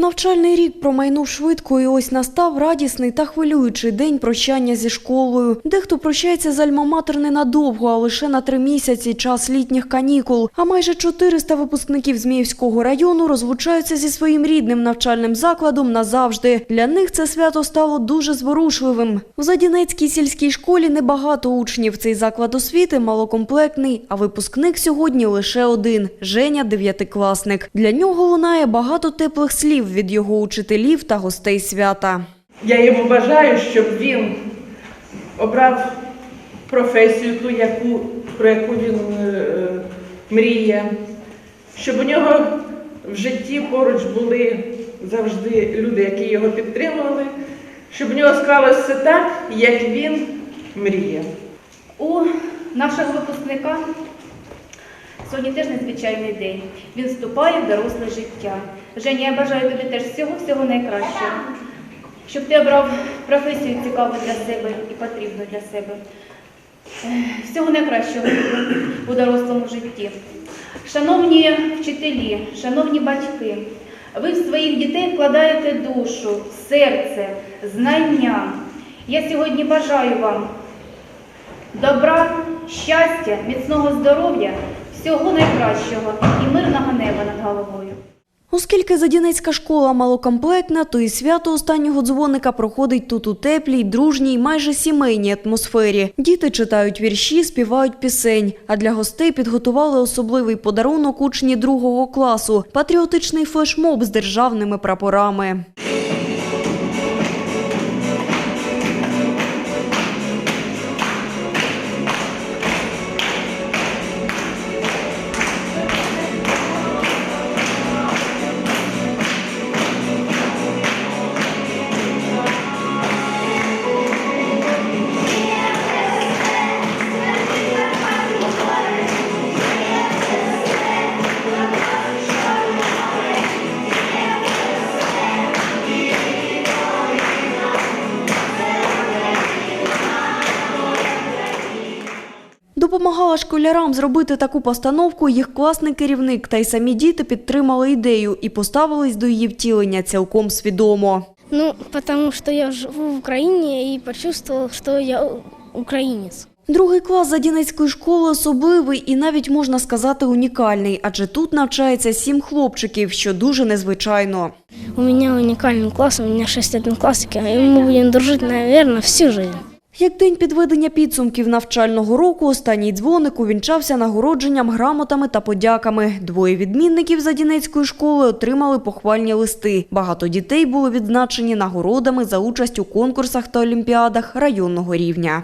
Навчальний рік промайнув швидко, і ось настав радісний та хвилюючий день прощання зі школою. Дехто прощається з альма-матер не надовго, а лише на три місяці час літніх канікул. А майже 400 випускників Зміївського району розлучаються зі своїм рідним навчальним закладом назавжди. Для них це свято стало дуже зворушливим. В Задінецькій сільській школі небагато учнів. Цей заклад освіти малокомплектний, а випускник сьогодні лише один – Женя, дев'ятикласник. Для нього лунає багато теплих слів від його учителів та гостей свята. Я йому бажаю, щоб він обрав професію, ту, яку, про яку він е, мріє, щоб у нього в житті поруч були завжди люди, які його підтримували, щоб у нього склалося все так, як він мріє. У нашого випускника сьогодні теж незвичайний день. Він вступає в доросле життя. Женя, я бажаю тобі теж всього-всього найкращого, щоб ти обрав професію цікаву для себе і потрібну для себе. Всього найкращого у дорослому житті. Шановні вчителі, шановні батьки, ви в своїх дітей вкладаєте душу, серце, знання. Я сьогодні бажаю вам добра, щастя, міцного здоров'я, всього найкращого і мирного неба над головою. Оскільки Задінецька школа малокомплектна, то і свято останнього дзвоника проходить тут у теплій, дружній, майже сімейній атмосфері. Діти читають вірші, співають пісень. А для гостей підготували особливий подарунок учні другого класу – патріотичний флешмоб з державними прапорами. Допомагала школярам зробити таку постановку їх класний керівник, та й самі діти підтримали ідею і поставились до її втілення цілком свідомо. Ну, потому что я живу в Украине и почувствовал, что я у- украинец. Другий клас Задінецької школи особливий і навіть можна сказати унікальний, адже тут навчається сім хлопчиків, що дуже незвичайно. У меня уникальный класс, у меня шесть одноклассников, и мы будем дружить, наверное, всю жизнь. Як день підведення підсумків навчального року, останній дзвоник увінчався нагородженням, грамотами та подяками. Двоє відмінників Задінецької школи отримали похвальні листи. Багато дітей були відзначені нагородами за участь у конкурсах та олімпіадах районного рівня.